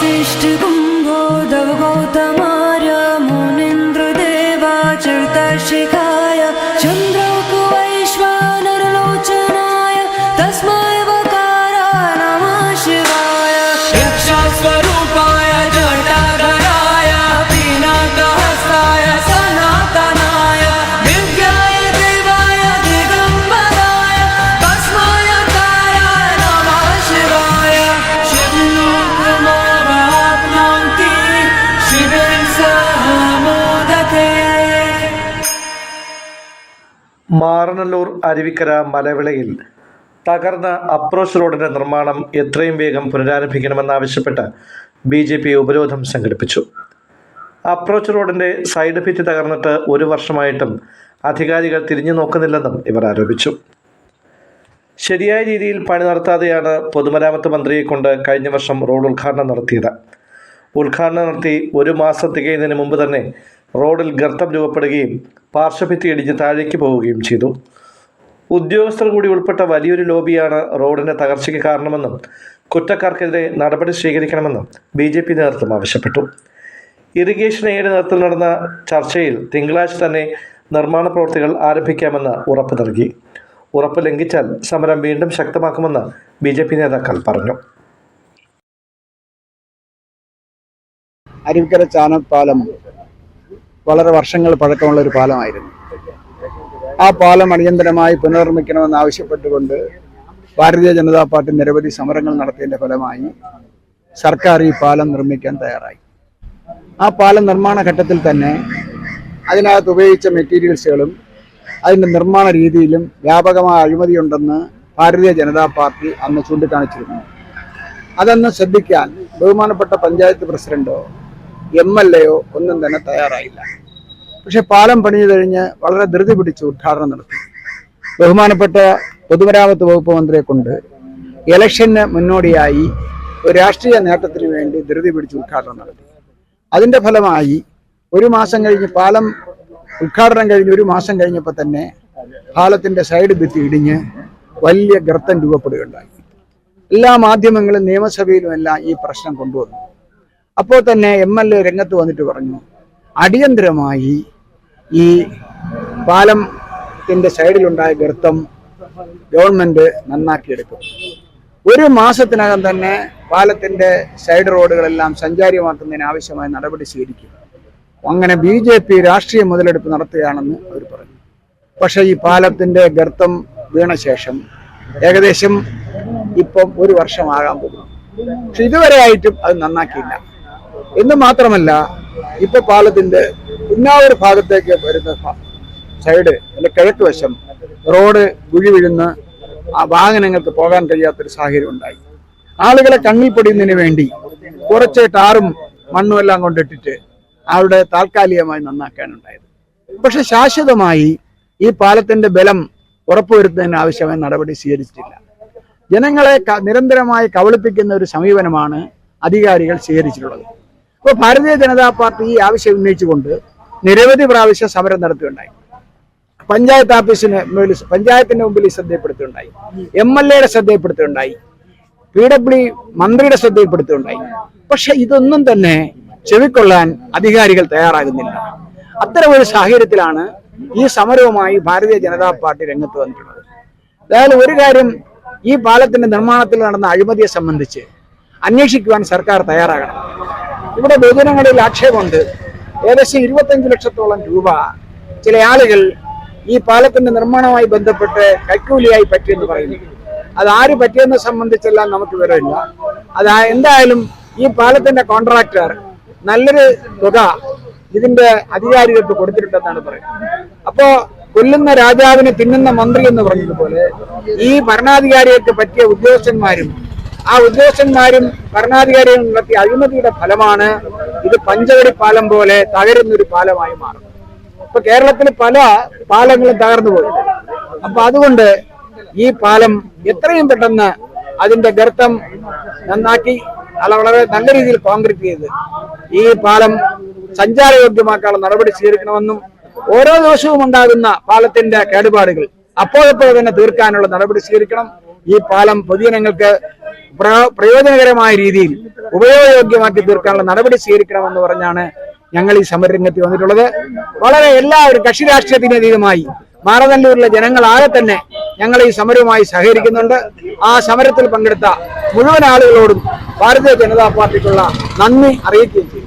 वसिष्ठ कुम्भोदव गौतमार्य മാറനല്ലൂർ അരുവിക്കര മലവിളയിൽ തകർന്ന അപ്രോച്ച് റോഡിന്റെ നിർമ്മാണം എത്രയും വേഗം പുനരാരംഭിക്കണമെന്നാവശ്യപ്പെട്ട് ബി ജെ പി ഉപരോധം സംഘടിപ്പിച്ചു. അപ്രോച്ച് റോഡിന്റെ സൈഡ് ഫിറ്റ് തകർന്നിട്ട് ഒരു വർഷമായിട്ടും അധികാരികൾ തിരിഞ്ഞു നോക്കുന്നില്ലെന്നും ഇവർ ആരോപിച്ചു. ശരിയായ രീതിയിൽ പണി നടത്താതെയാണ് പൊതുമരാമത്ത് മന്ത്രിയെ കൊണ്ട് കഴിഞ്ഞ വർഷം റോഡ് ഉദ്ഘാടനം നടത്തിയത്. ഉദ്ഘാടനം നടത്തി ഒരു മാസം തികയുന്നതിന് മുമ്പ് തന്നെ റോഡിൽ ഗർത്തം രൂപപ്പെടുകയും പാർശ്വഭിത്തി ഇടിഞ്ഞ് താഴേക്ക് പോവുകയും ചെയ്തു. ഉദ്യോഗസ്ഥർ കൂടി ഉൾപ്പെട്ട വലിയൊരു ലോബിയാണ് റോഡിന്റെ തകർച്ചയ്ക്ക് കാരണമെന്നും കുറ്റക്കാർക്കെതിരെ നടപടി സ്വീകരിക്കണമെന്നും ബി ജെ പി നേതൃത്വം ആവശ്യപ്പെട്ടു. ഇറിഗേഷൻ എയ്ഡ് നേതൃത്വത്തിൽ നടന്ന ചർച്ചയിൽ തിങ്കളാഴ്ച തന്നെ നിർമ്മാണ പ്രവൃത്തികൾ ആരംഭിക്കാമെന്ന് ഉറപ്പ് നൽകി. ഉറപ്പ് ലംഘിച്ചാൽ സമരം വീണ്ടും ശക്തമാക്കുമെന്ന് ബി ജെ പി നേതാക്കൾ പറഞ്ഞു. അരുവിക്കര ചാനൽ പാലം വളരെ വർഷങ്ങൾ പഴക്കമുള്ള ഒരു പാലമായിരുന്നു. ആ പാലം അടിയന്തരമായി പുനർനിർമ്മിക്കണമെന്ന് ആവശ്യപ്പെട്ടുകൊണ്ട് ഭാരതീയ ജനതാ പാർട്ടി നിരവധി സമരങ്ങൾ നടത്തിയതിന്റെ ഫലമായി സർക്കാർ ഈ പാലം നിർമ്മിക്കാൻ തയ്യാറായി. ആ പാലം നിർമ്മാണ ഘട്ടത്തിൽ തന്നെ അതിനകത്ത് ഉപയോഗിച്ച മെറ്റീരിയൽസുകളും അതിന്റെ നിർമ്മാണ രീതിയിലും വ്യാപകമായ അഴിമതിയുണ്ടെന്ന് ഭാരതീയ ജനതാ പാർട്ടി അന്ന് ചൂണ്ടിക്കാണിച്ചിരുന്നു. അതൊന്ന് ശ്രദ്ധിക്കാൻ ബഹുമാനപ്പെട്ട പഞ്ചായത്ത് പ്രസിഡന്റോ എം എൽ എയോ ഒന്നും തന്നെ തയ്യാറായില്ല. പക്ഷെ പാലം പണിഞ്ഞു കഴിഞ്ഞ് വളരെ ധൃതി പിടിച്ച് ഉദ്ഘാടനം നടത്തി. ബഹുമാനപ്പെട്ട പൊതുമരാമത്ത് വകുപ്പ് മന്ത്രിയെ കൊണ്ട് ഇലക്ഷന് മുന്നോടിയായി ഒരു രാഷ്ട്രീയ നേട്ടത്തിന് വേണ്ടി ധൃതി പിടിച്ച് ഉദ്ഘാടനം നടത്തി. അതിന്റെ ഫലമായി ഒരു മാസം കഴിഞ്ഞ് പാലം ഉദ്ഘാടനം കഴിഞ്ഞ് ഒരു മാസം കഴിഞ്ഞപ്പോൾ തന്നെ പാലത്തിന്റെ സൈഡ് ഭിത്തി ഇടിഞ്ഞ് വലിയ ഗർത്തം രൂപപ്പെടുകയുണ്ടായി. എല്ലാ മാധ്യമങ്ങളും നിയമസഭയിലും എല്ലാം ഈ പ്രശ്നം കൊണ്ടുവന്നു. അപ്പോൾ തന്നെ എം എൽ എ രംഗത്ത് വന്നിട്ട് പറഞ്ഞു അടിയന്തരമായി ഈ പാലത്തിന്റെ സൈഡിലുണ്ടായ ഗർത്തം ഗവൺമെന്റ് നന്നാക്കിയെടുക്കും. ഒരു മാസത്തിനകം തന്നെ പാലത്തിന്റെ സൈഡ് റോഡുകളെല്ലാം സഞ്ചാരിമാക്കുന്നതിന് ആവശ്യമായ നടപടി സ്വീകരിക്കും. അങ്ങനെ ബി ജെ പി രാഷ്ട്രീയ മുതലെടുപ്പ് നടത്തുകയാണെന്ന് അവർ പറഞ്ഞു. പക്ഷേ ഈ പാലത്തിന്റെ ഗർത്തം വീണ ശേഷം ഏകദേശം ഇപ്പം ഒരു വർഷമാകാൻ പോകുന്നു. പക്ഷെ ഇതുവരെ ആയിട്ടും അത് നന്നാക്കിയില്ല. എന്ന് മാത്രമല്ല ഇപ്പൊ പാലത്തിന്റെ ഉന്നാവൂർ ഭാഗത്തേക്ക് വരുന്ന സൈഡ് അല്ലെ കിഴക്ക് വശം റോഡ് കുഴി വീഴുന്ന ആ വാഹനങ്ങൾക്ക് പോകാൻ കഴിയാത്തൊരു സാഹചര്യം ഉണ്ടായി. ആളുകളെ കണ്ണിൽ പൊടിയുന്നതിന് വേണ്ടി കുറച്ച് ടാറും മണ്ണും എല്ലാം കൊണ്ടിട്ടിട്ട് അവിടെ താൽക്കാലികമായി നന്നാക്കാനുണ്ടായത്. പക്ഷെ ശാശ്വതമായി ഈ പാലത്തിന്റെ ബലം ഉറപ്പുവരുത്തുന്നതിന് ആവശ്യമായ നടപടി സ്വീകരിച്ചിട്ടില്ല. ജനങ്ങളെ നിരന്തരമായി കവളിപ്പിക്കുന്ന ഒരു സമീപനമാണ് അധികാരികൾ സ്വീകരിച്ചിട്ടുള്ളത്. അപ്പോൾ ഭാരതീയ ജനതാ പാർട്ടി ഈ ആവശ്യം ഉന്നയിച്ചുകൊണ്ട് നിരവധി പ്രാവശ്യം സമരം നടത്തുകയുണ്ടായി. പഞ്ചായത്ത് ഓഫീസിന് മുമ്പിൽ പഞ്ചായത്തിന്റെ മുമ്പിൽ ശ്രദ്ധയപ്പെടുത്തുകയുണ്ടായി എം എൽ എയുടെ ശ്രദ്ധയപ്പെടുത്തുകയുണ്ടായി പി ഡബ്ല്യു മന്ത്രിയുടെ ശ്രദ്ധയിൽപ്പെടുത്തുകയുണ്ടായി. പക്ഷെ ഇതൊന്നും തന്നെ ചെവിക്കൊള്ളാൻ അധികാരികൾ തയ്യാറാകുന്നില്ല. അത്തരമൊരു സാഹചര്യത്തിലാണ് ഈ സമരവുമായി ഭാരതീയ ജനതാ പാർട്ടി രംഗത്ത് വന്നിട്ടുള്ളത്. അതായത് ഒരു കാര്യം ഈ പാലത്തിന്റെ നിർമ്മാണത്തിൽ നടന്ന അഴിമതിയെ സംബന്ധിച്ച് അന്വേഷിക്കുവാൻ സർക്കാർ തയ്യാറാകണം. ഇവിടെ ബഹുജനങ്ങളിൽ ആക്ഷേപമുണ്ട്. ഏകദേശം ഇരുപത്തഞ്ച് ലക്ഷത്തോളം രൂപ ചില ആളുകൾ ഈ പാലത്തിന്റെ നിർമ്മാണവുമായി ബന്ധപ്പെട്ട് കൈക്കൂലിയായി പറ്റിയെന്ന് പറയുന്നു. അത് ആര് പറ്റിയെന്ന് സംബന്ധിച്ചെല്ലാം നമുക്ക് വിവരമില്ല. അത് എന്തായാലും ഈ പാലത്തിന്റെ കോൺട്രാക്ടർ നല്ലൊരു തുക ഇതിന്റെ അധികാരികൾക്ക് കൊടുത്തിട്ടുണ്ടെന്നാണ് പറയുന്നത്. അപ്പോ കൊല്ലുന്ന രാജാവിനെ തിന്നുന്ന മന്ത്രി എന്ന് പറഞ്ഞതുപോലെ ഈ ഭരണാധികാരികൾക്ക് പറ്റിയ ഉദ്യോഗസ്ഥന്മാരും ആ ഉദ്യോഗസ്ഥന്മാരും ഭരണാധികാരികളും നടത്തിയ അഴിമതിയുടെ ഫലമാണ്. ഇത് പഞ്ചവടി പാലം പോലെ തകരുന്ന ഒരു പാലമായി മാറുന്നത് ഇപ്പൊ കേരളത്തിൽ പല പാലങ്ങളും തകർന്നു പോയി. അപ്പൊ അതുകൊണ്ട് ഈ പാലം എത്രയും പെട്ടെന്ന് അതിന്റെ ഗർത്തം നന്നാക്കി അല്ല വളരെ നല്ല രീതിയിൽ കോൺക്രീറ്റ് ചെയ്ത് ഈ പാലം സഞ്ചാരയോഗ്യമാക്കാനുള്ള നടപടി സ്വീകരിക്കണമെന്നും ഓരോ ദിവസവും ഉണ്ടാകുന്ന പാലത്തിന്റെ കേടുപാടുകൾ അപ്പോഴപ്പോൾ തന്നെ തീർക്കാനുള്ള നടപടി സ്വീകരിക്കണം. ഈ പാലം പൊതുജനങ്ങൾക്ക് പ്രയോജനകരമായ രീതിയിൽ ഉപയോഗയോഗ്യമാക്കി തീർക്കാനുള്ള നടപടി സ്വീകരിക്കണമെന്ന് പറഞ്ഞാണ് ഞങ്ങൾ ഈ സമരരംഗത്ത് വന്നിട്ടുള്ളത്. വളരെ എല്ലാവരും കക്ഷി രാഷ്ട്രീയത്തിന് അതീതമായി മാറനല്ലൂരിലെ ജനങ്ങളാകെ തന്നെ ഞങ്ങൾ ഈ സമരവുമായി സഹകരിക്കുന്നുണ്ട്. ആ സമരത്തിൽ പങ്കെടുത്ത മുഴുവൻ ആളുകളോടും ഭാരതീയ ജനതാ പാർട്ടിക്കുള്ള നന്ദി അറിയിക്കുകയും ചെയ്യും